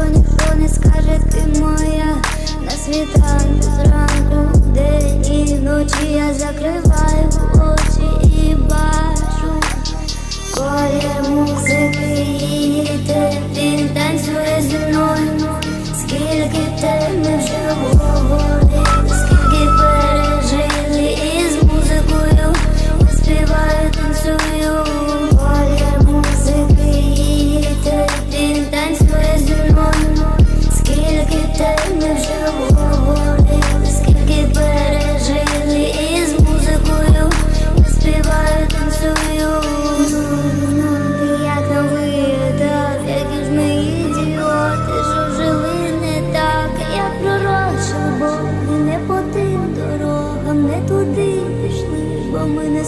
ніхто не скаже, ти моя. На світанку зранку ми не.